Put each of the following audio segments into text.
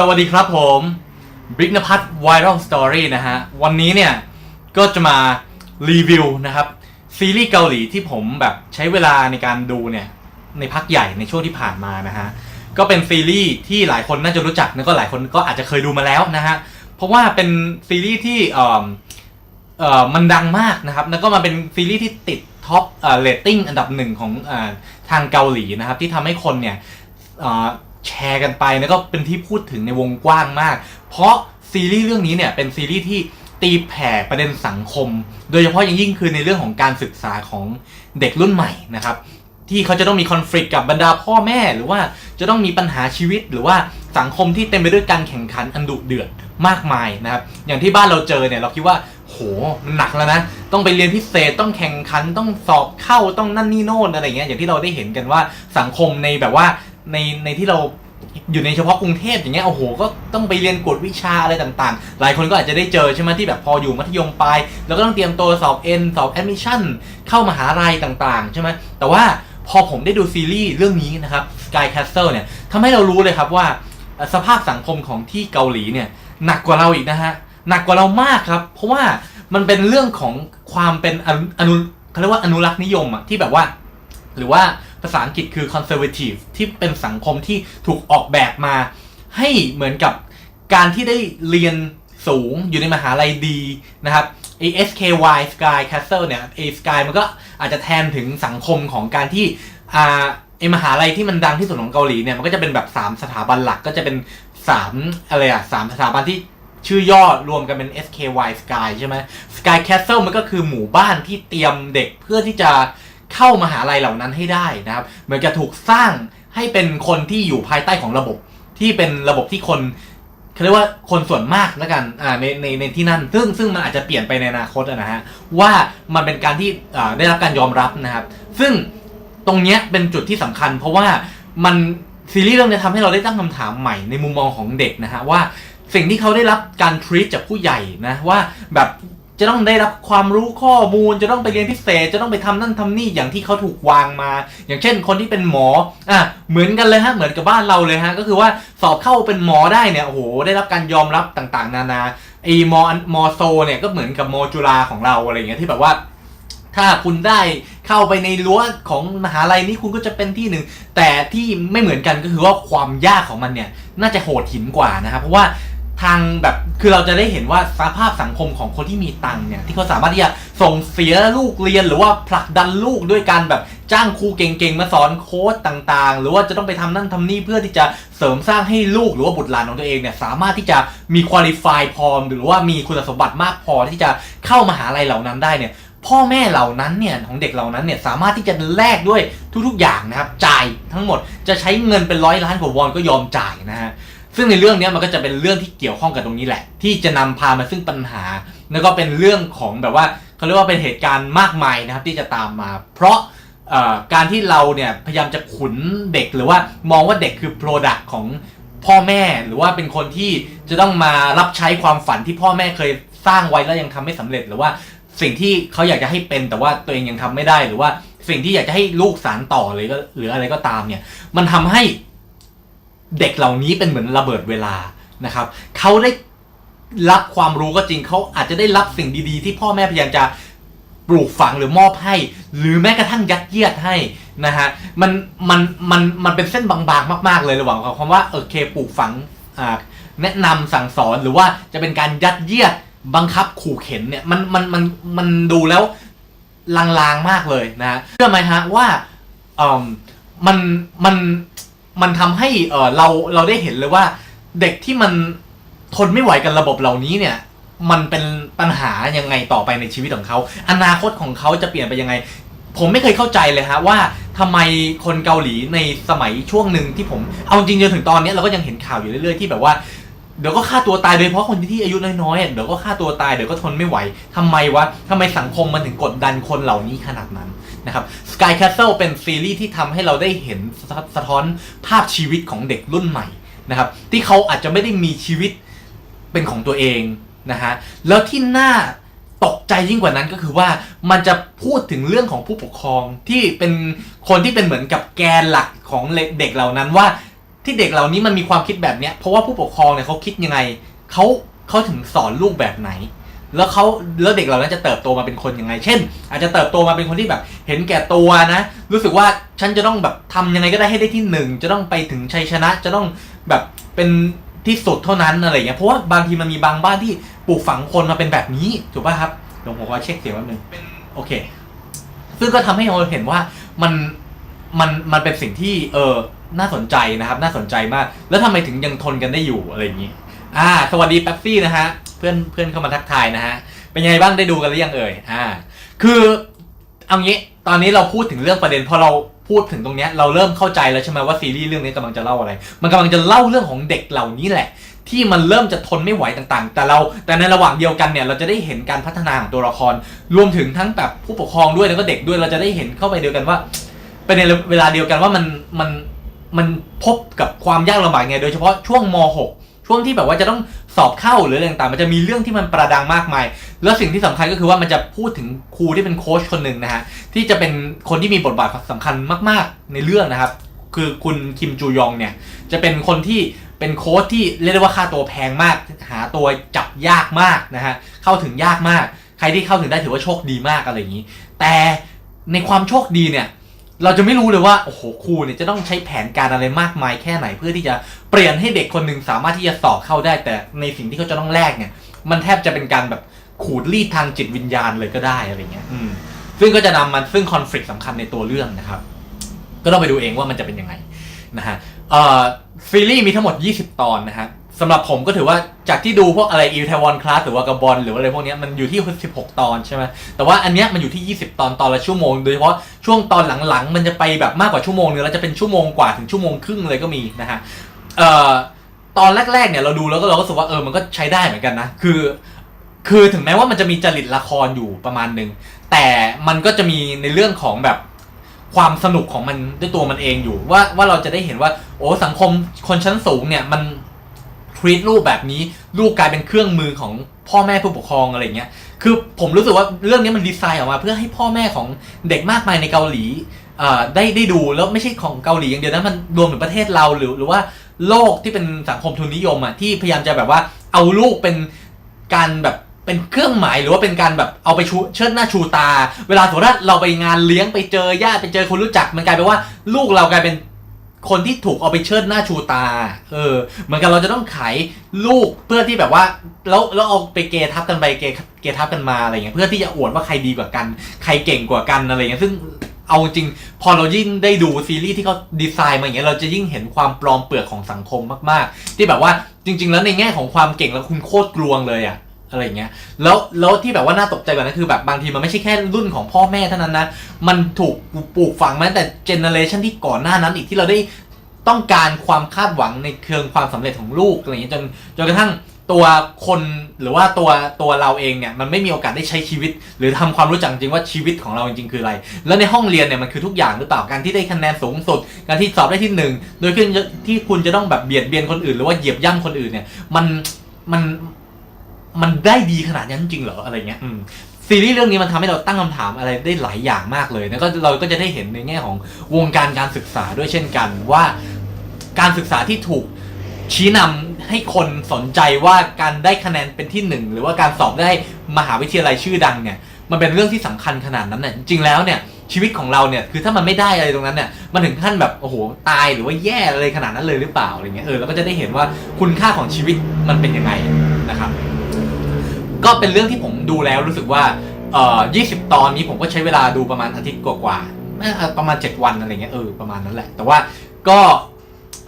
สวัสดีครับผมบริกนพัฒน์ไวรัลสตอรี่นะฮะ วันนี้เนี่ย ก็จะมารีวิวนะครับ ซีรีส์เกาหลีที่ผมแบบใช้เวลาในการดูเนี่ย ในพักใหญ่ในช่วงที่ผ่านมานะฮะ ก็เป็นซีรีส์ที่หลายคนน่าจะรู้จักแล้วก็หลายคนก็อาจจะเคยดูมาแล้วนะฮะ เพราะว่าเป็นซีรีส์ที่เอ่อเอ่อมันดังมากนะครับ แล้วก็มาเป็นซีรีส์ที่ติดท็อปเอ่อเรตติ้งอันดับหนึ่งของเอ่อทางเกาหลีนะครับ ที่ทำให้คนเนี่ยเอ่อ แชร์กันไปแล้วก็เป็นที่พูดถึงในวงกว้างมาก เพราะซีรีส์เรื่องนี้เนี่ยเป็นซีรีส์ที่ตีแผ่ประเด็นสังคม โดยเฉพาะอย่างยิ่งคือในเรื่องของการศึกษาของเด็กรุ่นใหม่นะครับ ที่เขาจะต้องมีคอน FLICT กับบรรดาพ่อแม่หรือว่าจะต้องมีปัญหาชีวิต หรือว่าสังคมที่เต็มไปด้วยการแข่งขันอันดุเดือดมากมายนะครับ อย่างที่บ้านเราเจอเนี่ยเราคิดว่าโหมันหนักแล้วนะ ต้องไปเรียนพิเศษต้องแข่งขันต้องสอบเข้าต้องนั่นนี่โน่นอะไรเงี้ยอย่างที่เราได้เห็นกันว่าสังคมในแบบว่าในในที่เรา อยู่ในเฉพาะกรุงเทพอย่างเงี้ยโอ้โหก็ต้องไปเรียนกฎวิชาอะไรต่างๆ หลายคนก็อาจจะได้เจอใช่ไหมที่แบบพออยู่มัธยมปลายแล้วก็ต้องเตรียมตัวสอบเอ็นสอบแอดมิชชั่นเข้ามหาลัยต่างๆ ใช่ไหมแต่ว่าพอผมได้ดูซีรีส์เรื่องนี้นะครับ Sky Castle เนี่ยทำให้เรารู้เลยครับว่าสภาพสังคมของที่เกาหลีเนี่ยหนักกว่าเราอีกนะฮะหนักกว่าเรามากครับ เพราะว่ามันเป็นเรื่องของความเป็นอนุอนุเขาเรียกว่าอนุรักษ์นิยมอะที่แบบว่า หรือว่า ภาษาอังกฤษคือ conservative ที่เป็นสังคมที่ถูกออกแบบมา ให้เหมือนกับการที่ได้เรียนสูงอยู่ในมหาลัยดีนะครับไอ SKY Sky Castle เนี่ยไอ Sky มันก็อาจจะแทนถึงสังคมของการที่อ่าไอมหาลัยที่มันดังที่สุดของเกาหลีเนี่ยมันก็จะเป็นแบบ 3 สถาบันหลักก็จะเป็น3อะไรอะสามสถาบันที่ชื่อย่อรวมกันเป็น SKY Sky ใช่ไหม Sky Castle มันก็คือหมู่บ้านที่เตรียมเด็กเพื่อที่จะ เข้ามหาลัยเหล่านั้นให้ได้นะครับ เหมือนกับถูกสร้างให้เป็นคนที่อยู่ภายใต้ของระบบที่เป็นระบบที่คนเขาเรียกว่าคนส่วนมากแล้วกันอ่าในในในที่นั่น ซึ่งซึ่งมันอาจจะเปลี่ยนไปในอนาคตนะฮะว่ามันเป็นการที่อ่าได้รับการยอมรับนะครับ ซึ่งตรงเนี้ยเป็นจุดที่สำคัญ เพราะว่ามันซีรีส์เรื่องนี้ทำให้เราได้ตั้งคำถามใหม่ในมุมมองของเด็กนะฮะว่าสิ่งที่เขาได้รับการทรีตจากผู้ใหญ่นะว่าแบบ จะต้องได้รับความรู้ข้อมูล จะต้องไปเรียนพิเศษ จะต้องไปทำนั่นทำนี่อย่างที่เขาถูกวางมา อย่างเช่นคนที่เป็นหมออะเหมือนกันเลยฮะเหมือนกับบ้านเราเลยฮะก็คือว่าสอบเข้าเป็นหมอได้เนี่ยโอ้โหได้รับการยอมรับต่างๆ นานาไอมอมอโซเนี่ยก็เหมือนกับมอจุฬาของเราอะไรอย่างเงี้ยที่แบบว่า ถ้าคุณได้เข้าไปในรั้วของมหาลัยนี้คุณก็จะเป็นที่หนึ่งแต่ที่ไม่เหมือนกันก็คือว่าความยากของมันเนี่ยน่าจะโหดหินกว่านะครับเพราะว่า ทางแบบคือเราจะได้เห็นว่าสภาพสังคมของคนที่มีตังค์เนี่ยที่เขาสามารถที่จะส่งเสียลูกเรียนหรือว่าผลักดันลูกด้วยการแบบจ้างครูเก่งๆมาสอนโค้ดต่างๆ หรือว่าจะต้องไปทำนั่นทำนี่เพื่อที่จะเสริมสร้างให้ลูกหรือว่าบุตรหลานของตัวเองเนี่ยสามารถที่จะมีคุณลิฟายพอหรือว่ามีคุณสมบัติมากพอที่จะเข้ามหาลัยเหล่านั้นได้เนี่ยพ่อแม่เหล่านั้นเนี่ยของเด็กเหล่านั้นเนี่ยสามารถที่จะแลกด้วยทุกๆอย่างนะครับจ่ายทั้งหมดจะใช้เงินเป็นร้อยล้านกว่าวอนก็ยอมจ่ายนะฮะ ซึ่งในเรื่องนี้มันก็จะเป็นเรื่องที่เกี่ยวข้องกับตรงนี้แหละ ที่จะนำพามาซึ่งปัญหา แล้วก็เป็นเรื่องของแบบว่าเขาเรียกว่าเป็นเหตุการณ์มากมายนะครับที่จะตามมา เพราะการที่เราเนี่ยพยายามจะขุนเด็กหรือว่ามองว่าเด็กคือ Product ของพ่อแม่หรือว่าเป็นคนที่จะต้องมารับใช้ความฝันที่พ่อแม่เคยสร้างไว้แล้วยังทำไม่สำเร็จหรือว่าสิ่งที่เขาอยากจะให้เป็นแต่ว่าตัวเองยังทำไม่ได้หรือว่าสิ่งที่อยากจะให้ลูกสารต่อเลยก็หรืออะไรก็ตามเนี่ย มันทำให้ เด็กเหล่านี้เป็นเหมือนระเบิดเวลานะครับเขาได้รับความรู้ก็จริงเขาอาจจะได้รับสิ่งดีๆ ที่พ่อแม่พยายามจะปลูกฝังหรือมอบให้ หรือแม้กระทั่งยัดเยียดให้นะฮะมันมันมันมันเป็นเส้นบางๆ มากๆเลยระหว่างคำว่าโอเคปลูกฝังแนะนำสั่งสอนหรือว่าจะเป็นการยัดเยียดบังคับขู่เข็นเนี่ยมันมันมันมันดูแล้วลางๆมากเลยนะฮะเชื่อไหมฮะว่าเออมันมัน มันทำให้เออเราเราได้เห็นเลยว่า เด็กที่มันทนไม่ไหวกับระบบเหล่านี้เนี่ย มันเป็นปัญหายังไงต่อไปในชีวิตของเขา อนาคตของเขาจะเปลี่ยนไปยังไง ผมไม่เคยเข้าใจเลยฮะว่าทำไมคนเกาหลีในสมัยช่วงหนึ่งที่ผมเอาจริงจนถึงตอนนี้เราก็ยังเห็นข่าวอยู่เรื่อยๆที่แบบว่า เดี๋ยวก็ฆ่าตัวตายโดยเฉพาะคนที่อายุน้อยๆเดี๋ยวก็ฆ่าตัวตายเดี๋ยวก็ทนไม่ไหวทำไมวะทำไมสังคมมันถึงกดดันคนเหล่านี้ขนาดนั้นนะครับ Sky Castle เป็นซีรีส์ที่ทำให้เราได้เห็นสสะท้อนภาพชีวิตของเด็กรุ่นใหม่นะครับที่เขาอาจจะไม่ได้มีชีวิตเป็นของตัวเองนะฮะแล้วที่น่าตกใจยิ่งกว่านั้นก็คือว่ามันจะพูดถึงเรื่องของผู้ปกครองที่เป็นคนที่เป็นเหมือนกับแกนหลักของเด็กเหล่านั้นว่า ที่เด็กเหล่านี้มันมีความคิดแบบเนี้ยเพราะว่าผู้ปกครองเนี่ยเขาคิดยังไงเขาเขาถึงสอนลูกแบบไหน แล้วเขาแล้วเด็กเหล่านั้นจะเติบโตมาเป็นคนยังไง เช่น อาจจะเติบโตมาเป็นคนที่แบบ เห็นแก่ตัวนะ รู้สึกว่าฉันจะต้องแบบทำยังไงก็ได้ให้ได้ที่หนึ่งจะต้องไปถึงชัยชนะจะต้องแบบเป็นที่สุดเท่านั้นอะไรเงี้ยเพราะว่าบางทีมันมีบางบ้านที่ปลูกฝังคนมาเป็นแบบนี้ถูกป่ะครับเดี๋ยวผมขอเช็คเสียงแป๊บนึงโอเค ซึ่งก็ทำให้เราเห็นว่ามันมันมันเป็นสิ่งที่เออ น่าสนใจนะครับ น่าสนใจมาก แล้วทำไมถึงยังทนกันได้อยู่อะไรอย่างนี้ อ่า สวัสดีแป๊บซี่นะฮะ เพื่อนเพื่อนเข้ามาทักทายนะฮะ เป็นยังไงบ้างได้ดูกันหรือยังเอ่ย อ่า คือเอางี้ ตอนนี้เราพูดถึงเรื่องประเด็นพอเราพูดถึงตรงเนี้ยเราเริ่มเข้าใจแล้วใช่ไหมว่าซีรีส์เรื่องนี้กำลังจะเล่าอะไร มันกำลังจะเล่าเรื่องของเด็กเหล่านี้แหละ ที่มันเริ่มจะทนไม่ไหวต่างๆ แต่เราแต่ในระหว่างเดียวกันเนี่ยเราจะได้เห็นการพัฒนาของตัวละคร รวมถึงทั้งแบบผู้ปกครองด้วยแล้วก็เด็กด้วยเราจะได้เห็นเข้าไปเดียวกันว่าเป็นในเวลาเดียวกันว่ามันมัน มันพบกับความยากลำบากไงโดยเฉพาะช่วงม .6 ช่วงที่แบบว่าจะต้องสอบเข้าหรืออะไรต่างๆ มันจะมีเรื่องที่มันประดังมากมาย แล้วสิ่งที่สำคัญก็คือว่ามันจะพูดถึงครูที่เป็นโค้ชคนหนึ่งนะฮะที่จะเป็นคนที่มีบทบาทสำคัญมาก ๆ ในเรื่องนะครับ คือคุณคิมจูยองเนี่ยจะเป็นคนที่เป็นโค้ชที่เรียกได้ว่าค่าตัวแพงมาก หาตัวจับยากมากนะฮะเข้าถึงยากมาก ใครที่เข้าถึงได้ถือว่าโชคดีมากอะไรอย่างนี้ แต่ในความโชคดีเนี่ย เราจะไม่รู้เลยว่าโอ้โหครูเนี่ยจะต้องใช้แผนการอะไรมากมายแค่ไหน เพื่อที่จะเปลี่ยนให้เด็กคนหนึ่งสามารถที่จะสอบเข้าได้ แต่ในสิ่งที่เขาจะต้องแลกเนี่ย มันแทบจะเป็นการแบบขูดรีดทางจิตวิญญาณเลยก็ได้อะไรเงี้ยอืมซึ่งก็จะนำมันซึ่งคอน FLICT สำคัญในตัวเรื่องนะครับ ก็ต้องไปดูเองว่ามันจะเป็นยังไงนะฮะเอ่อซีรีส์มีทั้งหมด 20 ตอนนะฮะ สำหรับผมก็ถือว่าจากที่ดูพวกอะไรอีเทวอนคลาสหรือว่ากระบอลหรือว่าอะไรพวกนี้มันอยู่ที่ 16 ตอนใช่ไหมแต่ว่าอันเนี้ยมันอยู่ที่ 20 ตอนตอนละชั่วโมง โดยเฉพาะช่วงตอนหลังๆ มันจะไปแบบมากกว่าชั่วโมงนึงแล้วจะเป็นชั่วโมงกว่าถึงชั่วโมงครึ่งเลยก็มีนะฮะเอ่อตอนแรกๆเนี่ยเราดูแล้วก็เราก็รู้สึกว่าเออมันก็ใช้ได้เหมือนกันนะคือ คือถึงแม้ว่ามันจะมีจริตละครอยู่ประมาณหนึ่งแต่มันก็จะมีในเรื่องของแบบความสนุกของมันด้วยตัวมันเองอยู่ว่าว่าเราจะได้เห็นว่า โอ้สังคมคนชั้นสูงเนี่ยมัน ทรีตลูกแบบนี้ลูกกลายเป็นเครื่องมือของพ่อแม่ผู้ปกครองอะไรเงี้ยคือผมรู้สึกว่าเรื่องนี้มันดีไซน์ออกมา เพื่อให้พ่อแม่ของเด็กมากมายในเกาหลีได้ได้ดูแล้วไม่ใช่ของเกาหลีอย่างเดียวนะมันรวมถึงประเทศเราหรือหรือว่าโลกที่เป็นสังคมทุนนิยมอะที่พยายามจะแบบว่าเอาลูกเป็นการแบบเป็นเครื่องหมายหรือว่าเป็นการแบบเอาไปชูเชิดหน้าชูตา เวลาสมมติว่าเราไปงานเลี้ยงไปเจอญาติไปเจอคนรู้จักมันกลายเป็นว่าลูกเรากลายเป็น คนที่ถูกเอาไปเชิดหน้าชูตา เออ เหมือนกันเราจะต้องขายลูกเพื่อที่แบบว่า แล้วแล้วเอาไปเกทับกันไปเกเกทับกันมาอะไรเงี้ย เพื่อที่จะอวดว่าใครดีกว่ากัน ใครเก่งกว่ากันอะไรเงี้ย ซึ่งเอาจริง พอเรายิ่งได้ดูซีรีส์ที่เขาดีไซน์มาอย่างเงี้ย เราจะยิ่งเห็นความปลอมเปลือกของสังคมมาก ๆ ที่แบบว่าจริง ๆ แล้วในแง่ของความเก่งแล้วคุณโคตรกลวงเลยอะ อะไรเงี้ยแล้วแล้วที่แบบว่าน่าตกใจกว่านั้นคือแบบบางทีมันไม่ใช่แค่รุ่นของพ่อแม่เท่านั้นนะ มันถูกปลูกฝังมาตั้งแต่เจเนอเรชันที่ก่อนหน้านั้นอีกที่เราได้ต้องการความคาดหวังในเชิงความสำเร็จของลูกอะไรเงี้ยจนจนกระทั่งตัวคนหรือว่าตัวตัวเราเองเนี่ยมันไม่มีโอกาสได้ใช้ชีวิต หรือทำความรู้จักจริงว่าชีวิตของเราจริงๆคืออะไร แล้วในห้องเรียนเนี่ยมันคือทุกอย่างหรือเปล่าการที่ได้คะแนนสูงสุด การที่สอบได้ที่หนึ่งโดยที่ที่คุณจะต้องแบบเบียดเบียนคนอื่น หรือว่าเหยียบย่ำคนอื่นเนี่ยมันมัน มันได้ดีขนาดนั้นจริงเหรออะไรเงี้ยอืมซีรีส์เรื่องนี้มันทำให้เราตั้งคำถามอะไรได้หลายอย่างมากเลยแล้วก็เราก็จะได้เห็นในแง่ของวงการการศึกษาด้วยเช่นกันว่า การศึกษาที่ถูกชี้นำให้คนสนใจว่าการได้คะแนนเป็นที่หนึ่งหรือว่าการสอบได้มหาวิทยาลัยชื่อดังเนี่ย มันเป็นเรื่องที่สำคัญขนาดนั้นเนี่ยจริงๆแล้วเนี่ยชีวิตของเราเนี่ยคือถ้ามันไม่ได้อะไรตรงนั้นเนี่ยมันถึงขั้นแบบโอ้โหตายหรือว่าแย่อะไรขนาดนั้นเลยหรือเปล่าอะไรเงี้ยเออเราก็จะได้เห็นว่าคุณค่าของชีวิตมันเป็นยังไงนะครับ ก็เป็นเรื่องที่ผมดูแล้วรู้สึกว่าเอ่อ20 ตอนนี้ผมก็ใช้เวลาดูประมาณอาทิตย์กว่าๆประมาณ 7 วันอะไรเงี้ยเออประมาณนั้นแหละ แต่ว่าก็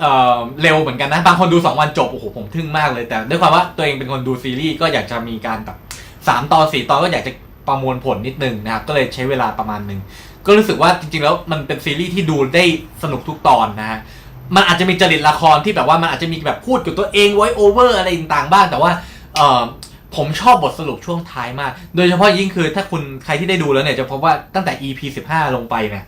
เอ่อเร็วเหมือนกันนะ บางคนดู 2 วันจบโอ้โหผมทึ่งมากเลย แต่ด้วยความว่าตัวเองเป็นคนดูซีรีส์ก็อยากจะมีการแบบ3ตอน4ตอนก็อยากจะประมวลผลนิดนึงนะครับก็เลยใช้เวลาประมาณหนึ่งก็รู้สึกว่าจริงๆแล้วมันเป็นซีรีส์ที่ดูได้สนุกทุกตอนนะฮะมันอาจจะมีจริตละครที่แบบว่ามันอาจจะมีแบบพูดกับตัวเองไวโอเวอร์อะไรต่างๆบ้างแต่ว่าเออ ผมชอบบทสรุปช่วงท้ายมาก โดยเฉพาะยิ่งคือถ้าคุณใครที่ได้ดูแล้วเนี่ยจะพบว่าตั้งแต่ EP 15 ลงไปเนี่ย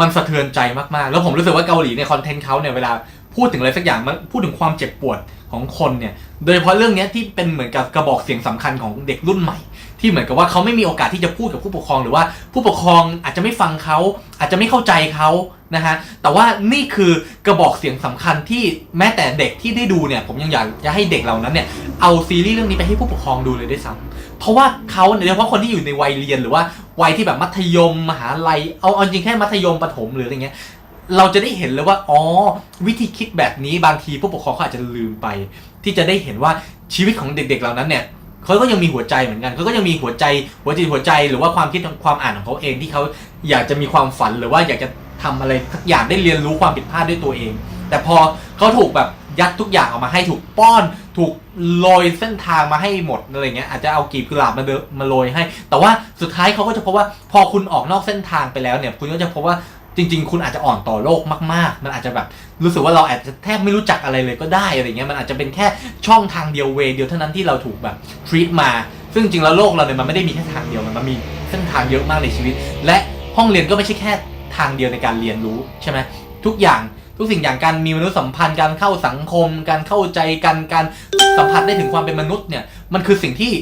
มันสะเทือนใจมากๆ แล้วผมรู้สึกว่าเกาหลีในคอนเทนต์เขาเนี่ยเวลาพูดถึงอะไรสักอย่างมันพูดถึงความเจ็บปวดของคนเนี่ย โดยเฉพาะเรื่องนี้ที่เป็นเหมือนกับกระบอกเสียงสำคัญของเด็กรุ่นใหม่ ที่เหมือนกับว่าเขาไม่มีโอกาสที่จะพูดกับผู้ปกครอง หรือว่าผู้ปกครองอาจจะไม่ฟังเขาอาจจะไม่เข้าใจเขานะฮะแต่ว่านี่คือกระบอกเสียงสำคัญที่แม้แต่เด็กที่ได้ดูเนี่ยผมยังอยากจะให้เด็กเหล่านั้นเนี่ยเอาซีรีส์เรื่องนี้ไปให้ผู้ปกครองดูเลยด้วยซ้ำเพราะว่าเขาโดยเฉพาะคนที่อยู่ในวัยเรียนหรือว่าวัยที่แบบมัธยมมหาลัยเอาเอาจริงแค่มัธยมประถมหรืออะไรเงี้ยเราจะได้เห็นเลยว่าอ๋อวิธีคิดแบบนี้บางทีผู้ปกครองเขาอาจจะลืมไป ที่จะได้เห็นว่าชีวิตของเด็ก ๆ เหล่านั้นเนี่ย เขาก็ยังมีหัวใจเหมือนกันเขาก็ยังมีหัวใจหัวจิตหัวใจ หรือว่าความคิดความอ่านของเขาเองที่เขาอยากจะมีความฝันหรือว่าอยากจะทำอะไรสักอย่างได้เรียนรู้ความผิดพลาดด้วยตัวเอง แต่พอเขาถูกแบบยัดทุกอย่างออกมาให้ถูกป้อน ถูกโรยเส้นทางมาให้หมดอะไรเงี้ยอาจจะเอากีบกุหลาบมาเดมาโรยให้ แต่ว่าสุดท้ายเขาก็จะพบว่าพอคุณออกนอกเส้นทางไปแล้วเนี่ย คุณก็จะพบว่า จริง ๆ คุณอาจจะอ่อนต่อโลกมาก ๆ มันอาจจะแบบรู้สึกว่าเราอาจจะแทบไม่รู้จักอะไรเลยก็ได้อะไรเงี้ยมันอาจจะเป็นแค่ช่องทางเดียวเวเดียวเท่านั้นที่เราถูกแบบ treat มา ซึ่งจริงๆแล้วโลกเราเนี่ยมันไม่ได้มีแค่ทางเดียวมันมันมีเส้นทางเยอะมากในชีวิต และห้องเรียนก็ไม่ใช่แค่ทางเดียวในการเรียนรู้ใช่ไหมทุกอย่างทุกสิ่งอย่างการมีมนุษยสัมพันธ์การเข้าสังคม การเข้าใจกันการสัมผัสได้ถึงความเป็นมนุษย์เนี่ยมันคือสิ่งที่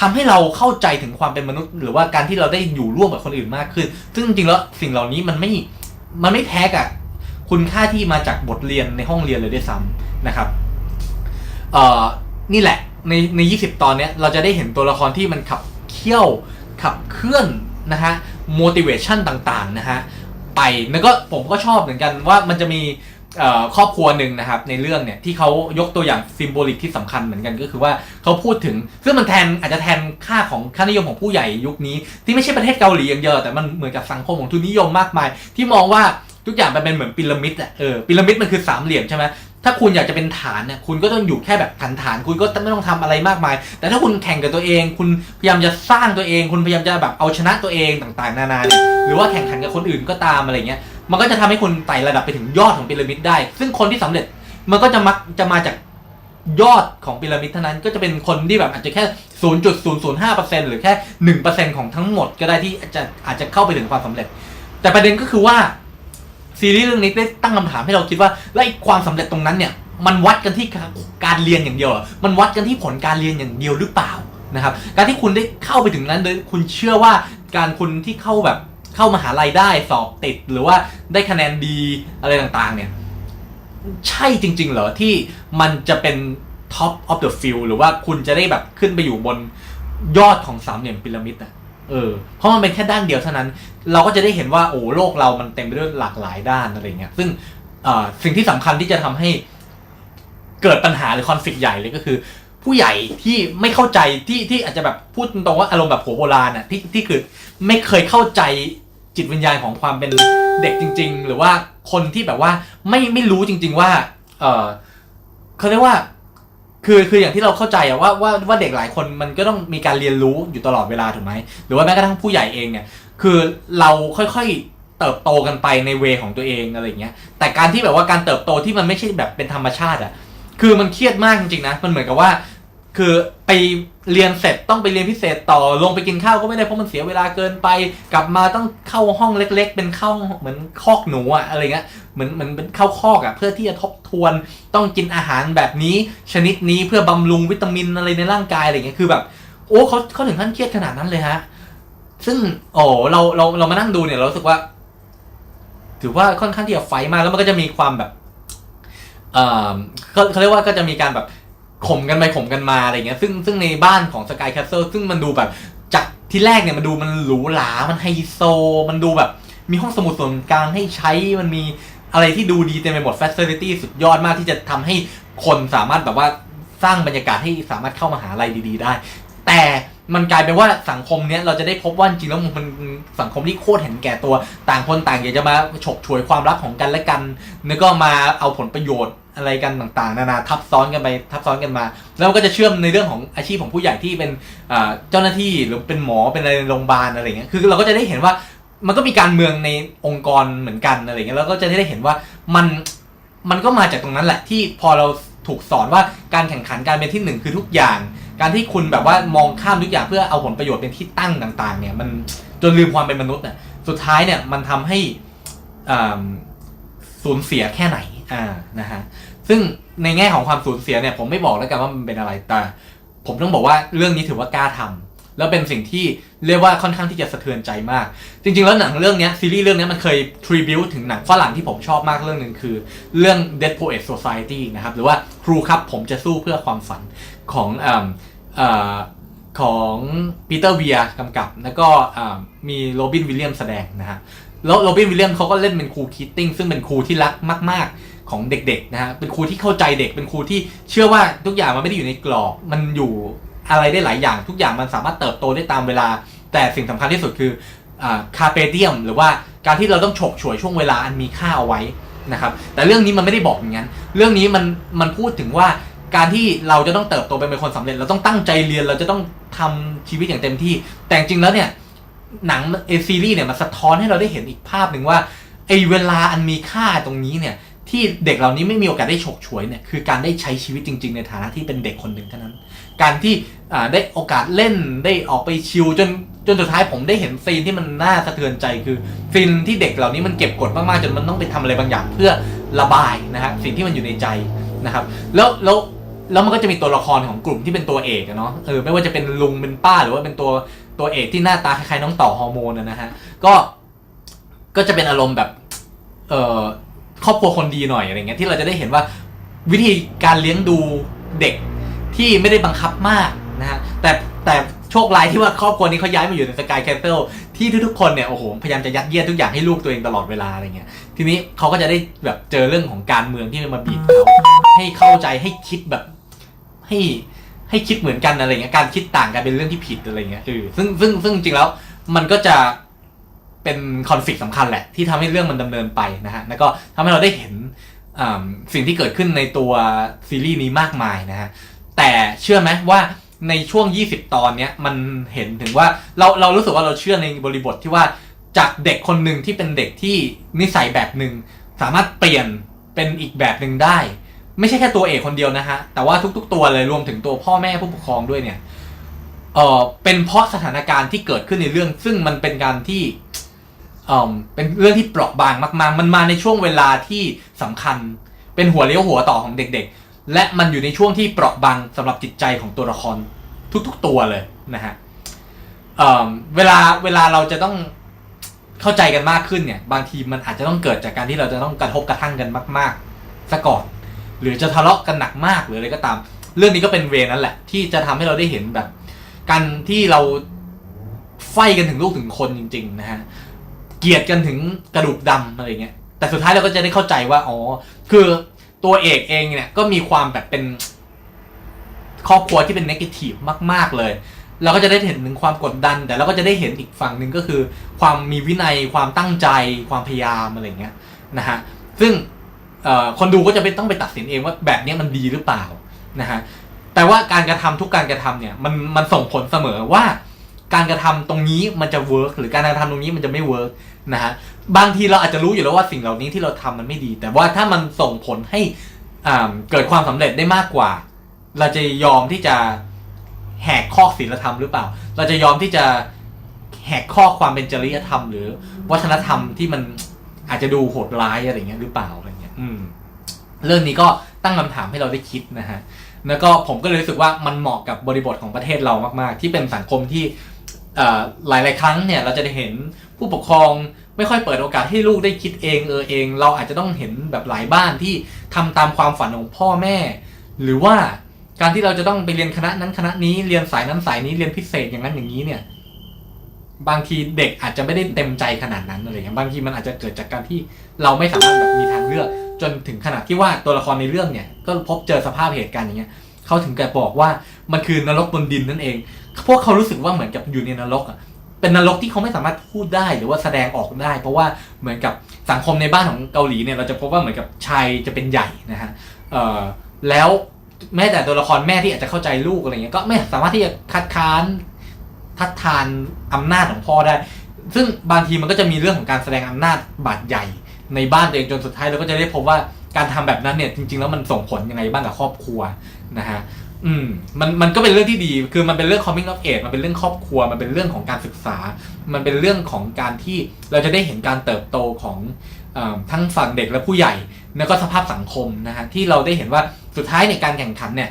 ทำให้เราเข้าใจถึงความเป็นมนุษย์ หรือว่าการที่เราได้อยู่ร่วมกับคนอื่นมากขึ้น ซึ่งจริงๆแล้วสิ่งเหล่านี้มันไม่มันไม่แพ้กับคุณค่าที่มาจากบทเรียนในห้องเรียนเลยด้วยซ้ำนะครับเอ่อนี่แหละในใน 20 ตอนเนี้ยเราจะได้เห็นตัวละครที่มันขับเคี่ยวขับเคลื่อนนะฮะ motivation ต่างๆนะฮะไปแล้วก็ผมก็ชอบเหมือนกันว่ามันจะมี ครอบครัวหนึ่งนะครับในเรื่องเนี่ยที่เขายกตัวอย่างซิมโบลิกที่สำคัญเหมือนกันก็คือว่าเขาพูดถึงซึ่งมันแทนอาจจะแทนค่าของค่านิยมของผู้ใหญ่ยุคนี้ ที่ไม่ใช่ประเทศเกาหลีอย่างเดียวแต่มันเหมือนกับสังคมของทุนนิยมมากมาย ที่มองว่าทุกอย่างมันเป็นเหมือนพีระมิดอะเออพีระมิดมันคือสามเหลี่ยมใช่ไหมถ้าคุณอยากจะเป็นฐานเนี่ยคุณก็ต้องอยู่แค่แบบฐานฐานๆคุณก็ไม่ต้องทำอะไรมากมาย แต่ถ้าคุณแข่งกับตัวเอง คุณพยายามจะสร้างตัวเอง คุณพยายามจะแบบเอาชนะตัวเองต่างๆ นานาหรือว่าแข่งขันกับคนอื่นก็ตามอะไรเงี้ย มันก็จะทำให้คุณไต่ระดับไปถึงยอดของพีระมิดได้ ซึ่งคนที่สำเร็จมันก็จะมักจะมาจากยอดของพีระมิดเท่านั้นก็จะเป็นคนที่แบบอาจจะแค่ 0.005%หรือแค่ 1%ของทั้งหมดก็ได้ที่อาจจะอาจจะเข้าไปถึงความสำเร็จ แต่ประเด็นก็คือว่าซีรีส์เรื่องนี้ได้ตั้งคำถามให้เราคิดว่าแล้วไอ้ความสำเร็จตรงนั้นเนี่ย มันวัดกันที่การเรียนอย่างเดียว มันวัดกันที่ผลการเรียนอย่างเดียวหรือเปล่านะครับ การที่คุณได้เข้าไปถึงนั้นโดยคุณเชื่อว่าการคุณที่เข้าแบบ เข้ามหาลัยได้สอบติดหรือว่าได้คะแนนดีอะไรต่างๆ เนี่ย ใช่จริง ๆ เหรอที่มันจะเป็น top of the field หรือว่าคุณจะได้แบบขึ้นไปอยู่บนยอดของสามเหลี่ยมพีระมิดอะเออ เพราะมันเป็นแค่ด้านเดียวเท่านั้น เราก็จะได้เห็นว่าโอ้โลกเรามันเต็มไปด้วยหลากหลายด้านอะไรเงี้ย ซึ่งสิ่งที่สำคัญที่จะทำให้เกิดปัญหาหรือคอนฟ lict ใหญ่เลยก็คือ ผู้ใหญ่ที่ไม่เข้าใจที่ที่อาจจะแบบพูดตรงว่าอารมณ์แบบหัวโบราณอะที่ที่คือไม่เคยเข้าใจ จิตวิญญาณของความเป็นเด็กจริง ๆ หรือว่าคนที่แบบว่าไม่ไม่รู้จริง ๆ ว่า เออเขาเรียกว่า คือคืออย่างที่เราเข้าใจอะว่าว่าว่าเด็กหลายคนมันก็ต้องมีการเรียนรู้อยู่ตลอดเวลาถูกไหมหรือว่าแม้กระทั่งผู้ใหญ่เองเนี่ย คือเราค่อยๆเติบโตกันไปในเวของตัวเองอะไรอย่างเงี้ย แต่การที่แบบว่าการเติบโตที่มันไม่ใช่แบบเป็นธรรมชาติอะคือมันเครียดมากจริงๆนะ มันเหมือนกับว่า คือไปเรียนเสร็จต้องไปเรียนพิเศษต่อลงไปกินข้าวก็ไม่ได้เพราะมันเสียเวลาเกินไป กลับมาต้องเข้าห้องเล็ก ๆ เป็นเข้าเหมือนคอกหนูอะอะไรเงี้ยเหมือนเหมือนเป็นเข้าคอกอะเพื่อที่จะทบทวนต้องกินอาหารแบบนี้ ชนิดนี้เพื่อบำรุงวิตามินอะไรในร่างกายอะไรเงี้ยคือแบบ โอ้เขาเขาถึงขั้นเครียดขนาดนั้นเลยฮะซึ่งโอ้เราเราเรามานั่งดูเนี่ยเราสึกว่า ถือว่าค่อนข้างที่จะไฟมากแล้วมันก็จะมีความแบบเออเขาเขาเรียกว่าก็จะมีการแบบ ข่มกันไปข่มกันมาอะไรเงี้ยซึ่งซึ่งในบ้านของสกายแคสเซิลซึ่งมันดูแบบจากที่แรกเนี่ยมันดูมันหรูหรา มันไฮโซ มันดูแบบมีห้องสมุดส่วนกลางให้ใช้มันมีอะไรที่ดูดีเต็มไปหมด f ฟ c i l i t y สุดยอดมากที่จะทำให้คนสามารถแบบว่าสร้างบรรยากาศให้สามารถเข้ามาหาลัยดี ๆ ได้ แต่มันกลายเป็นว่าสังคมเนี้ยเราจะได้พบว่าจริงแล้วมันสังคมที่โคตรเห็นแก่ตัว ต่างคนต่างอยากจะมาฉกฉวยความรักของกันและกันแล้วก็มาเอาผลประโยชน์ อะไรกันต่างๆ นานาทับซ้อนกันไปทับซ้อนกันมา แล้วก็จะเชื่อมในเรื่องของอาชีพของผู้ใหญ่ที่เป็นเจ้าหน้าที่หรือเป็นหมอเป็นอะไรในโรงพยาบาลอะไรเงี้ยคือเราก็จะได้เห็นว่ามันก็มีการเมืองในองค์กรเหมือนกันอะไรเงี้ยแล้วก็จะได้เห็นว่ามันมันก็มาจากตรงนั้นแหละที่พอเราถูกสอนว่าการแข่งขันการเป็นที่หนึ่งคือทุกอย่าง การที่คุณแบบว่ามองข้ามทุกอย่างเพื่อเอาผลประโยชน์เป็นที่ตั้งต่าง ๆ เนี่ย มันจนลืมความเป็นมนุษย์น่ะสุดท้ายเนี่ยมันทำให้สูญเสียแค่ไหนอ่านะฮะ ซึ่งในแง่ของความสูญเสียเนี่ยผมไม่บอกแล้วกันว่ามันเป็นอะไรแต่ผมต้องบอกว่าเรื่องนี้ถือว่ากล้าทำแล้วเป็นสิ่งที่เรียกว่าค่อนข้างที่จะสะเทือนใจมาก จริง ๆ แล้วหนังเรื่องนี้ซีรีส์เรื่องนี้มันเคยทริบิวถึงหนังฝรั่งที่ผมชอบมากเรื่องหนึ่งคือ เรื่อง Dead Poet Society นะครับ หรือว่าครูครับผมจะสู้เพื่อความฝันของออของปีเตอร์เวียกำกับ แล้วก็มีโรบินวิลเลียมแสดงนะฮะแล้วโรบินวิลเลียมเขาก็เล่นเป็นครูคิตติ้งซึ่งเป็นครูที่รักมาก ๆ ของเด็กๆนะฮะเป็นครูที่เข้าใจเด็ก เป็นครูที่เชื่อว่าทุกอย่างมันไม่ได้อยู่ในกรอบ มันอยู่อะไรได้หลายอย่าง ทุกอย่างมันสามารถเติบโตได้ตามเวลา แต่สิ่งสำคัญที่สุดคือคาเปเดียม หรือว่าการที่เราต้องฉกฉวยช่วงเวลาอันมีค่าเอาไว้นะครับแต่เรื่องนี้มันไม่ได้บอกอย่างนั้น เรื่องนี้มันมันพูดถึงว่าการที่เราจะต้องเติบโตเป็นคนสำเร็จ เราต้องตั้งใจเรียนเราจะต้องทำชีวิตอย่างเต็มที่ แต่จริงๆแล้วเนี่ยหนังเอซีรีส์เนี่ยมันสะท้อนให้เราได้เห็นอีกภาพหนึ่งว่าไอ้เวลาอันมีค่าตรงนี้เนี่ย ที่เด็กเหล่านี้ไม่มีโอกาสได้ฉกฉวยเนี่ยคือการได้ใช้ชีวิตจริง ๆ ในฐานะที่เป็นเด็กคนหนึ่งเท่านั้น การที่ได้โอกาสเล่นได้ออกไปชิลจนจนสุดท้ายผมได้เห็นซีนที่มันน่าสะเทือนใจคือซีนที่เด็กเหล่านี้มันเก็บกดมากๆจนมันต้องไปทำอะไรบางอย่างเพื่อระบายนะฮะสิ่งที่มันอยู่ในใจนะครับ แล้วแล้วแล้วมันก็จะมีตัวละครของกลุ่มที่เป็นตัวเอกเนาะเออไม่ว่าจะเป็นลุงเป็นป้าหรือว่าเป็นตัวตัวเอกที่หน้าตาคล้ายๆน้องต่อฮอร์โมนนะฮะก็ก็จะเป็นอารมณ์แบบเออ ครอบครัวคนดีหน่อยอะไรเงี้ยที่เราจะได้เห็นว่าวิธีการเลี้ยงดูเด็กที่ไม่ได้บังคับมากนะฮะแต่แต่โชคร้ายที่ว่าครอบครัวนี้เขาย้ายมาอยู่ในสกายแคสเซิลที่ทุกๆคนเนี่ยโอ้โหพยายามจะยัดเยียดทุกอย่างให้ลูกตัวเองตลอดเวลาอะไรเงี้ยทีนี้เขาก็จะได้แบบเจอเรื่องของการเมืองที่มันมาบีบเขาให้เข้าใจให้คิดแบบให้ให้คิดเหมือนกันอะไรเงี้ยการคิดต่างกันเป็นเรื่องที่ผิดอะไรเงี้ยเออซึ่งซึ่งซึ่งจริงแล้วมันก็จะ เป็นคอนฟ lict สำคัญแหละ ที่ทำให้เรื่องมันดำเนินไปนะฮะแล้วก็ทำให้เราได้เห็นสิ่งที่เกิดขึ้นในตัวซีรีส์นี้มากมายนะฮะแต่เชื่อไหมว่าในช่วง 20 ตอนเนี้ยมันเห็นถึงว่าเราเรารู้สึกว่าเราเชื่อในบริบทที่ว่าจากเด็กคนหนึ่งที่เป็นเด็กที่นิสัยแบบหนึ่งสามารถเปลี่ยนเป็นอีกแบบหนึ่งได้ ไม่ใช่แค่ตัวเอกคนเดียวนะฮะแต่ว่าทุก ๆ ตัวเลยรวมถึงตัวพ่อแม่ผู้ปกครองด้วยเนี่ยเออเป็นเพราะสถานการณ์ที่เกิดขึ้นในเรื่องซึ่งมันเป็นการที่ เออเป็นเรื่องที่เปราะบางมาก ๆ มันมาในช่วงเวลาที่สำคัญ เป็นหัวเลี้ยวหัวต่อของเด็กๆ และมันอยู่ในช่วงที่เปราะบางสำหรับจิตใจของตัวละครทุก ๆ ตัวเลยนะฮะเออเวลาเวลาเราจะต้องเข้าใจกันมากขึ้นเนี่ย บางทีมันอาจจะต้องเกิดจากการที่เราจะต้องกระทบกระทั่งกันมาก ๆซะก่อน หรือจะทะเลาะกันหนักมากหรืออะไรก็ตาม เรื่องนี้ก็เป็นเวรนั่นแหละ ที่จะทำให้เราได้เห็นแบบ การที่เราไฟกันถึงลูกถึงคนจริง ๆ นะฮะ เกลียดกันถึงกระดูกดำอะไรเงี้ยแต่สุดท้ายเราก็จะได้เข้าใจว่าอ๋อคือตัวเอกเองเนี่ยก็มีความแบบเป็นครอบครัวที่เป็นนกาทีฟมาก ๆเลย เราก็จะได้เห็นถึงความกดดัน แต่เราก็จะได้เห็นอีกฝั่งหนึ่งก็คือ ความมีวินัยความตั้งใจความพยายามอะไรเงี้ยนะฮะซึ่งคนดูก็จะไปต้องไปตัดสินเองว่าแบบนี้มันดีหรือเปล่านะฮะแต่ว่าการกระทำทุกการกระทำเนี่ยมันมันส่งผลเสมอว่า การกระทำตรงนี้มันจะเวิร์กหรือการกระทำตรงนี้มันจะไม่เวิร์ก นะฮะบางทีเราอาจจะรู้อยู่แล้วว่าสิ่งเหล่านี้ที่เราทำมันไม่ดี แต่ว่าถ้ามันส่งผลให้อ่าเกิดความสำเร็จได้มากกว่า เราจะยอมที่จะแหกข้อศีลธรรมหรือเปล่า เราจะยอมที่จะแหกข้อความเป็นจริยธรรม หรือวัฒนธรรมที่มันอาจจะดูโหดร้ายอะไรเงี้ยหรือเปล่าอะไรเงี้ยอืมเรื่องนี้ก็ตั้งคำถามให้เราได้คิดนะฮะแล้วก็ผมก็เลยรู้สึกว่ามันเหมาะกับบริบทของประเทศเรามาก ๆ ที่เป็นสังคมที่ หลาย ๆ ครั้งเนี่ยเราจะได้เห็นผู้ปกครองไม่ค่อยเปิดโอกาสให้ลูกได้คิดเองเออเอง เราอาจจะต้องเห็นแบบหลายบ้านที่ทำตามความฝันของพ่อแม่ หรือว่าการที่เราจะต้องไปเรียนคณะนั้นคณะนี้เรียนสายนั้นสายนี้เรียนพิเศษอย่างนั้นอย่างนี้เนี่ยบางทีเด็กอาจจะไม่ได้เต็มใจขนาดนั้นอะไรเงี้ยบางทีมันอาจจะเกิดจากการที่เราไม่สามารถแบบมีทางเลือก จนถึงขนาดที่ว่าตัวละครในเรื่องเนี่ยก็พบเจอสภาพเหตุการณ์อย่างเงี้ยเขาถึงกับบอกว่ามันคือนรกบนดินนั่นเอง พวกเขารู้สึกว่าเหมือนกับอยู่ในนรกอะเป็นนรกที่เขาไม่สามารถพูดได้หรือว่าแสดงออกได้ เพราะว่าเหมือนกับสังคมในบ้านของเกาหลีเนี่ยเราจะพบว่าเหมือนกับชายจะเป็นใหญ่นะฮะแล้วแม้แต่ตัวละครแม่ที่อาจจะเข้าใจลูกอะไรเงี้ยก็ไม่สามารถที่จะคัดค้านทัดทานอำนาจของพ่อได้ ซึ่งบางทีมันก็จะมีเรื่องของการแสดงอำนาจบาดใหญ่ ในบ้านตัวเองจนสุดท้ายเราก็จะได้พบว่าการทำแบบนั้นเนี่ยจริง ๆ แล้วมันส่งผลยังไงบ้างกับครอบครัวนะฮะ อืมมันมันก็เป็นเรื่องที่ดี คือมันเป็นเรื่อง coming of age มันเป็นเรื่องครอบครัว มันเป็นเรื่องของการศึกษา มันเป็นเรื่องของการที่เราจะได้เห็นการเติบโตของอทั้งฝั่งเด็กและผู้ใหญ่ แล้วก็สภาพสังคมนะฮะที่เราได้เห็นว่าสุดท้ายในการแข่งขันเนี่ย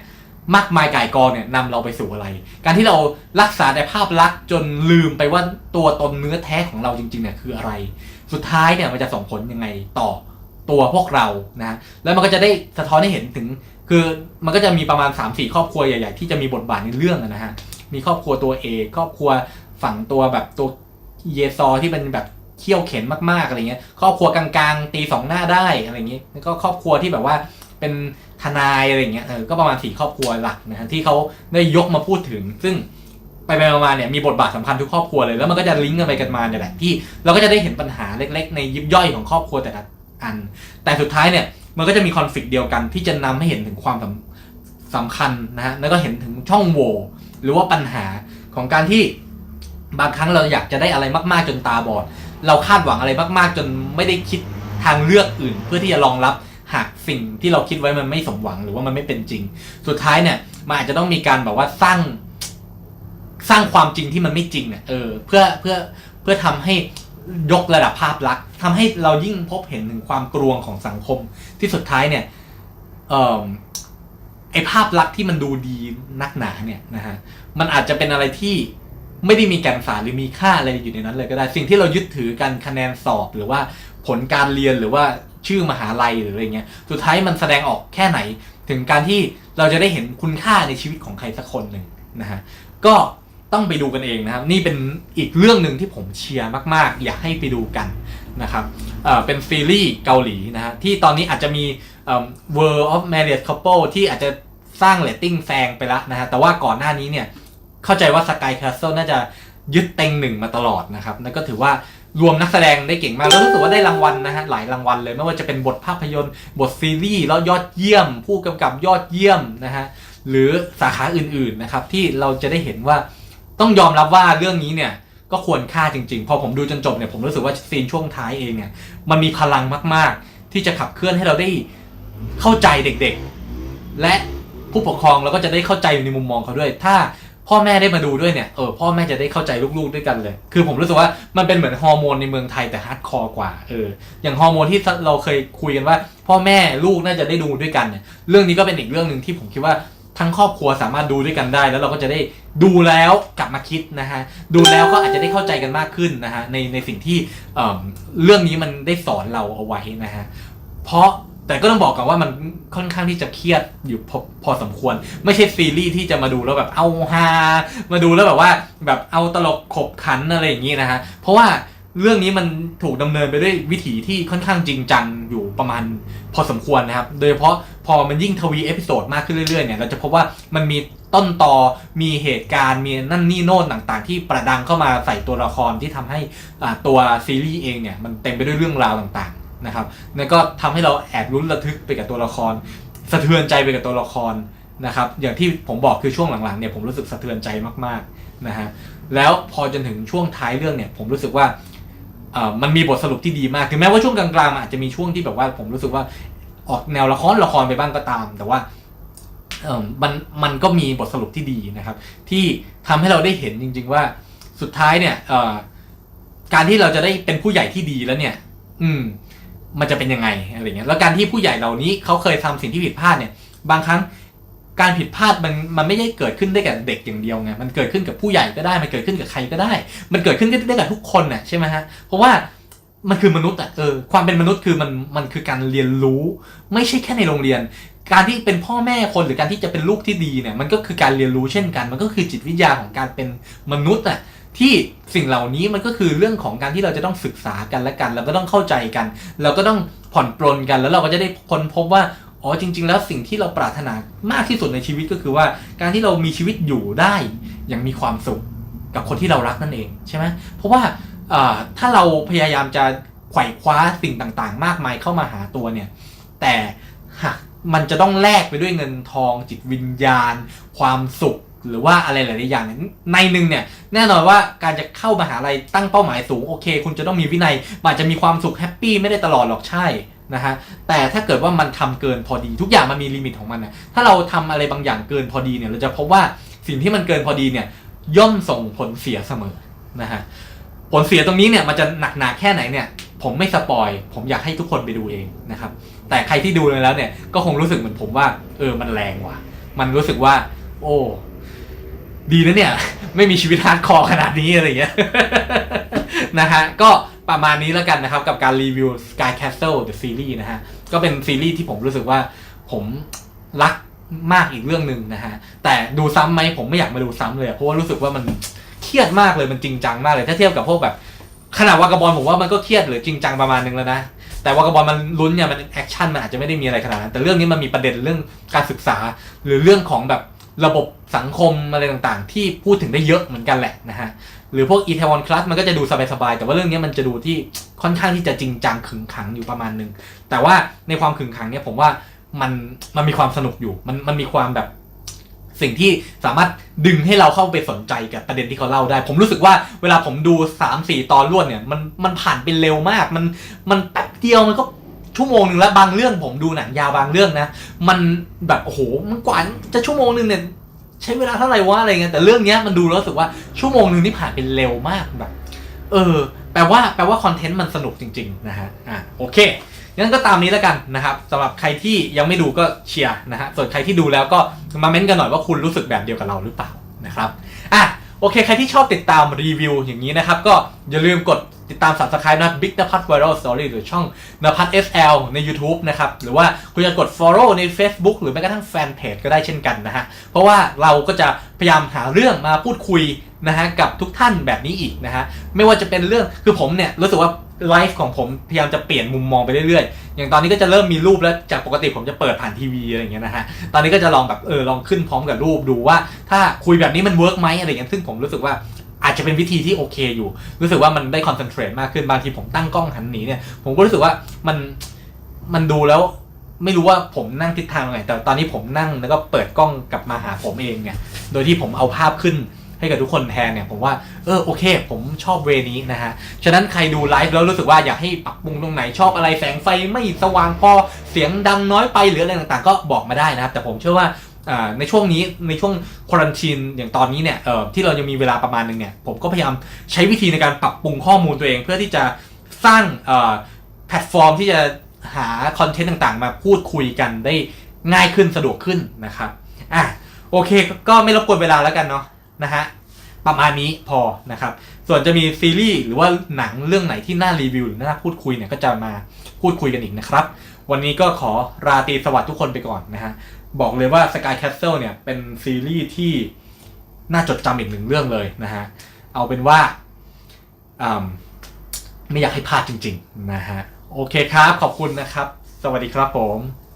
มากมายก่ายกองเนี่ยนำเราไปสู่อะไร การที่เรารักษาแต่ภาพลักษณ์จนลืมไปว่าตัวตนเนื้อแท้ของเราจริงๆเนี่ยคืออะไร สุดท้ายเนี่ยมันจะส่งผลยังไงต่อตัวพวกเรานะ แล้วมันก็จะได้สะท้อนให้เห็นถึง คือมันก็จะมีประมาณ 3-4 ครอบครัวใหญ่ ๆ ที่จะมีบทบาทในเรื่องนะฮะ มีครอบครัวตัวเอกครอบครัวฝั่งตัวแบบตัวเยซอที่เป็นแบบเขี่ยวเข็นมากๆอะไรเงี้ย ครอบครัวกลางๆ ตีสองหน้าได้อะไรเงี้ยแล้วก็ครอบครัวที่แบบว่าเป็นทนายอะไรเงี้ยเออก็ประมาณสี่ครอบครัวหลักนะฮะที่เขาได้ยกมาพูดถึง ซึ่งไปไปมาๆเนี่ยมีบทบาทสำคัญทุกครอบครัวเลยแล้วมันก็จะลิงก์กันไปกันมาเนี่ยแหละที่เราก็จะได้เห็นปัญหาเล็ก ๆ ในยิบย่อยของครอบครัวแต่ละอัน แต่สุดท้ายเนี่ย มันก็จะมีคอนฟ lict เดียวกัน ที่จะนำให้เห็นถึงความสำสำคัญนะฮะแล้วก็เห็นถึงช่องโหว่หรือว่าปัญหาของการที่บางครั้งเราอยากจะได้อะไรมาก ๆ จนตาบอด เราคาดหวังอะไรมากๆ จนไม่ได้คิดทางเลือกอื่น เพื่อที่จะรองรับหากสิ่งที่เราคิดไว้มันไม่สมหวังหรือว่ามันไม่เป็นจริง สุดท้ายเนี่ยมันอาจจะต้องมีการแบบว่าสร้างสร้างความจริงที่มันไม่จริงเนี่ยเออเพื่อเพื่อเพื่อทำให้ ยกระดับภาพลักษณ์ทำให้เรายิ่งพบเห็นถึงความกลวงของสังคม ที่สุดท้ายเนี่ยเออไอภาพลักษณ์ที่มันดูดีนักหนาเนี่ยนะฮะมันอาจจะเป็นอะไรที่ไม่ได้มีแก่นสารหรือมีค่าอะไรอยู่ในนั้นเลยก็ได้ สิ่งที่เรายึดถือกันคะแนนสอบหรือว่าผลการเรียนหรือว่าชื่อมหาลัยหรืออะไรเงี้ยสุดท้ายมันแสดงออกแค่ไหน ถึงการที่เราจะได้เห็นคุณค่าในชีวิตของใครสักคนหนึ่งนะฮะก็ ต้องไปดูกันเองนะครับ นี่เป็นอีกเรื่องหนึ่งที่ผมเชียร์มากๆ อยากให้ไปดูกันนะครับเป็นซีรีส์เกาหลีนะฮะที่ตอนนี้อาจจะมีเอ่อ World of Married Couple ที่อาจจะสร้างเรตติ้งแซงไปแล้วนะฮะแต่ว่าก่อนหน้านี้เนี่ยเข้าใจว่า Sky Castle น่าจะยึดเต็งหนึ่งมาตลอดนะครับนั่นก็ถือว่ารวมนักแสดงได้เก่งมากแล้วรู้สึกว่าได้รางวัลนะฮะหลายรางวัลเลย ไม่ว่าจะเป็นบทภาพยนตร์ บทซีรีส์แล้วยอดเยี่ยม ผู้กำกับยอดเยี่ยมนะฮะหรือสาขาอื่นๆนะครับที่เราจะได้เห็นว่า ต้องยอมรับว่าเรื่องนี้เนี่ยก็ควรค่าจริงๆ พอผมดูจนจบเนี่ยผมรู้สึกว่าซีนช่วงท้ายเองเนี่ยมันมีพลังมากๆ ที่จะขับเคลื่อนให้เราได้เข้าใจเด็กๆ และผู้ปกครองเราก็จะได้เข้าใจในมุมมองเขาด้วย ถ้าพ่อแม่ได้มาดูด้วยเนี่ยเออพ่อแม่จะได้เข้าใจลูกๆด้วยกันเลย คือผมรู้สึกว่ามันเป็นเหมือนฮอร์โมนในเมืองไทยแต่ฮาร์ดคอร์กว่าเอออย่างฮอร์โมนที่เราเคยคุยกันว่า พ่อแม่ลูกน่าจะได้ดูด้วยกันเนี่ยเรื่องนี้ก็เป็นอีกเรื่องหนึ่งที่ผมคิดว่า ทั้งครอบครัวสามารถดูด้วยกันได้ แล้วเราก็จะได้ดูแล้วกลับมาคิดนะฮะดูแล้วก็อาจจะได้เข้าใจกันมากขึ้นนะฮะในในสิ่งที่เอ่อเรื่องนี้มันได้สอนเราเอาไว้นะฮะเพราะแต่ก็ต้องบอกก่อนว่ามันค่อนข้างที่จะเครียดอยู่พอพอสมควร ไม่ใช่ซีรีส์ที่จะมาดูแล้วแบบเอาฮามาดูแล้วแบบว่าแบบเอาตลกขบขันอะไรอย่างนี้นะฮะเพราะว่า เรื่องนี้มันถูกดำเนินไปด้วยวิถีที่ค่อนข้างจริงจังอยู่ประมาณพอสมควรนะครับ โดยเฉพาะพอมันยิ่งทวีเอพิโซดมากขึ้นเรื่อยๆเนี่ยเราจะพบว่ามันมีต้นตอมีเหตุการณ์มีนั่นนี่โน่นต่างๆ ที่ประดังเข้ามาใส่ตัวละครที่ทำให้ตัวซีรีส์เองเนี่ยมันเต็มไปด้วยเรื่องราวต่างๆนะครับนั่นก็ทำให้เราแอบลุ้นระทึกไปกับตัวละคร สะเทือนใจไปกับตัวละครนะครับอย่างที่ผมบอกคือช่วงหลังๆเนี่ยผมรู้สึกสะเทือนใจมากๆนะฮะแล้วพอจนถึงช่วงท้ายเรื่องเนี่ยผมรู้สึกว่า มันมีบทสรุปที่ดีมากถึงแม้ว่าช่วงกลางๆมันอาจจะมีช่วงที่แบบว่าผมรู้สึกว่าออกแนวละครละครไปบ้างก็ตาม แต่ว่ามันมันก็มีบทสรุปที่ดีนะครับ ที่ทำให้เราได้เห็นจริง ๆ ว่าสุดท้ายเนี่ยการที่เราจะได้เป็นผู้ใหญ่ที่ดีแล้วเนี่ย อืม มันจะเป็นยังไงอะไรเงี้ยแล้วการที่ผู้ใหญ่เหล่านี้เขาเคยทำสิ่งที่ผิดพลาดเนี่ย บางครั้ง การผิดพลาดมันมันไม่ได้เกิดขึ้นได้กับเด็กอย่างเดียวไงมันเกิดขึ้นกับผู้ใหญ่ก็ได้ มันเกิดขึ้นกับใครก็ได้ มันเกิดขึ้นได้กับทุกคนน่ะใช่ไหมฮะเพราะว่ามันคือมนุษย์อะเออความเป็นมนุษย์คือมันมันคือการเรียนรู้ ไม่ใช่แค่ในโรงเรียน การที่เป็นพ่อแม่คนหรือการที่จะเป็นลูกที่ดีเนี่ยมันก็คือการเรียนรู้เช่นกัน มันก็คือจิตวิทยาของการเป็นมนุษย์อะที่สิ่งเหล่านี้มันก็คือเรื่องของการที่เราจะต้องศึกษากันและกัน เราก็ต้องเข้าใจกัน เราก็ต้องผ่อนปลนกันแล้วเราก็จะได้ค้นพบว่า อ๋อจริง ๆ แล้วสิ่งที่เราปรารถนามากที่สุดในชีวิตก็คือว่า การที่เรามีชีวิตอยู่ได้อย่างมีความสุขกับคนที่เรารักนั่นเองใช่ไหมเพราะว่าถ้าเราพยายามจะไขว่คว้าสิ่งต่างๆ มากมายเข้ามาหาตัวเนี่ย แต่หากมันจะต้องแลกไปด้วยเงินทอง จิตวิญญาณ ความสุขหรือว่าอะไรหลายๆอย่างในหนึ่งเนี่ยแน่นอนว่าการจะเข้ามาหาลัยตั้งเป้าหมายสูงโอเค คุณจะต้องมีวินัยมันอาจจะมีความสุขแฮปปี้ไม่ได้ตลอดหรอกใช่ นะฮะแต่ถ้าเกิดว่ามันทำเกินพอดี ทุกอย่างมันมีลิมิตของมันนะถ้าเราทำอะไรบางอย่างเกินพอดีเนี่ยเราจะพบว่าสิ่งที่มันเกินพอดีเนี่ยย่อมส่งผลเสียเสมอนะฮะผลเสียตรงนี้เนี่ยมันจะหนักหนาแค่ไหนเนี่ยผมไม่สปอยผมอยากให้ทุกคนไปดูเองนะครับแต่ใครที่ดูแล้วเนี่ยก็คงรู้สึกเหมือนผมว่าเออมันแรงว่ะ มันรู้สึกว่า โอ้ดีนะเนี่ย ไม่มีชีวิตฮาร์ดคอร์ขนาดนี้อะไรเงี้ยนะฮะก็ ประมาณนี้แล้วกันนะครับ กับการรีวิว Sky Castle The Series นะฮะ ก็เป็นซีรีส์ที่ผมรู้สึกว่าผมรักมากอีกเรื่องหนึ่งนะฮะ แต่ดูซ้ำไหมผมไม่อยากมาดูซ้ำเลยเพราะว่ารู้สึกว่ามันเครียดมากเลยมันจริงจังมากเลย ถ้าเทียบกับพวกแบบขนาดวากาบอลผมว่ามันก็เครียดหรือจริงจังประมาณนึงแล้วนะแต่วากาบอลมันลุ้นเนี่ยมันแอคชั่นมันอาจจะไม่ได้มีอะไรขนาดนั้นแต่เรื่องนี้มันมีประเด็นเรื่องการศึกษา หรือเรื่องของแบบระบบสังคมอะไรต่างๆ ที่พูดถึงได้เยอะเหมือนกันแหละนะฮะ หรือพวกอีเทวอนคลาสมันก็จะดูสบายๆแต่ว่าเรื่องนี้มันจะดูที่ค่อนข้างที่จะจริงจังขึงขังอยู่ประมาณนึง แต่ว่าในความขึงขังเนี่ยผมว่ามันมันมีความสนุกอยู่ มันมันมีความแบบสิ่งที่สามารถดึงให้เราเข้าไปสนใจกับประเด็นที่เขาเล่าได้ ผมรู้สึกว่าเวลาผมดู3ามสี่ตอนรวดเนี่ยมันมันผ่านไปเร็วมาก มันมันแป๊บเดียวมันก็ชั่วโมงหนึ่งแล้วบางเรื่องผมดูหนังยาวบางเรื่องนะ มันแบบโอ้โหมันกว่าจะชั่วโมงหนึ่งเนี่ย ใช้เวลาเท่าไหร่วะอะไรเงี้ยแต่เรื่องเนี้ยมันดูแล้วรู้สึกว่าชั่วโมงหนึ่งที่ผ่านไปเร็วมากแบบ เออ แปลว่าแปลว่าคอนเทนต์มันสนุกจริง ๆ นะฮะอะโอเคงั้นก็ตามนี้แล้วกันนะครับสำหรับใครที่ยังไม่ดูก็เชียร์นะฮะส่วนใครที่ดูแล้วก็มาเม้นต์กันหน่อยว่าคุณรู้สึกแบบเดียวกับเราหรือเปล่านะครับอะ โอเค ใครที่ชอบติดตามรีวิวอย่างนี้นะครับ ก็อย่าลืมกดติดตาม subscribe นะ Big นภัทร Viral Story หรือช่องนภัทร SL ใน YouTube นะครับ หรือว่าคุณจะกด follow ใน Facebook หรือแม้กระทั่งแฟนเพจก็ได้เช่นกันนะฮะ เพราะว่าเราก็จะพยายามหาเรื่องมาพูดคุยนะฮะกับทุกท่านแบบนี้อีกนะฮะ ไม่ว่าจะเป็นเรื่องคือผมเนี่ยรู้สึกว่า ไลฟ์ของผมพยายามจะเปลี่ยนมุมมองไปเรื่อยๆ อย่างตอนนี้ก็จะเริ่มมีรูปแล้วจากปกติผมจะเปิดผ่านทีวีอะไรอย่างเงี้ยนะฮะ ตอนนี้ก็จะลองแบบเออลองขึ้นพร้อมกับรูปดูว่า ถ้าคุยแบบนี้มันเวิร์กไหมอะไรอย่างเงี้ย ซึ่งผมรู้สึกว่าอาจจะเป็นวิธีที่โอเคอยู่ รู้สึกว่ามันได้คอนเซนเทรตมากขึ้น บางทีผมตั้งกล้องหันหนีเนี่ย ผมก็รู้สึกว่ามันมันดูแล้วไม่รู้ว่าผมนั่งทิศทางไหนแต่ตอนนี้ผมนั่งแล้วก็เปิดกล้องกลับมาหาผมเองเนี่ยโดยที่ผมเอาภาพขึ้น ให้กับทุกคนแทนเนี่ยผมว่าเออโอเค ผมชอบเวนี้นะฮะฉะนั้นใครดูไลฟ์แล้วรู้สึกว่าอยากให้ปรับปรุงตรงไหนชอบอะไรแสงไฟไม่สว่างพอเสียงดังน้อยไปหรืออะไรต่างๆ ก็บอกมาได้นะครับแต่ผมเชื่อว่าในช่วงนี้ในช่วงควอนตินอย่างตอนนี้เนี่ยที่เรายังมีเวลาประมาณหนึงเนี่ยผมก็พยายามใช้วิธีในการปรับปรุงข้อมูลตัวเอง เพื่อที่จะสร้างแพลตฟอร์มที่จะหาคอนเทนต์ต่างๆ มาพูดคุยกันได้ง่ายขึ้นสะดวกขึ้นนะครับอะโอเคก็ไม่รบกวนเวลาแล้วกันเนาะ นะฮะประมาณนี้พอนะครับ ส่วนจะมีซีรีส์หรือว่าหนังเรื่องไหนที่น่ารีวิวหรือน่าพูดคุยเนี่ยก็จะมาพูดคุยกันอีกนะครับ วันนี้ก็ขอราตรีสวัสดิ์ทุกคนไปก่อนนะฮะบอกเลยว่า Sky Castle เนี่ยเป็นซีรีส์ที่น่าจดจำอีกหนึ่งเรื่องเลยนะฮะเอาเป็นว่าไม่อยากให้พลาดจริง ๆ นะฮะโอเคครับ ขอบคุณนะครับ สวัสดีครับผม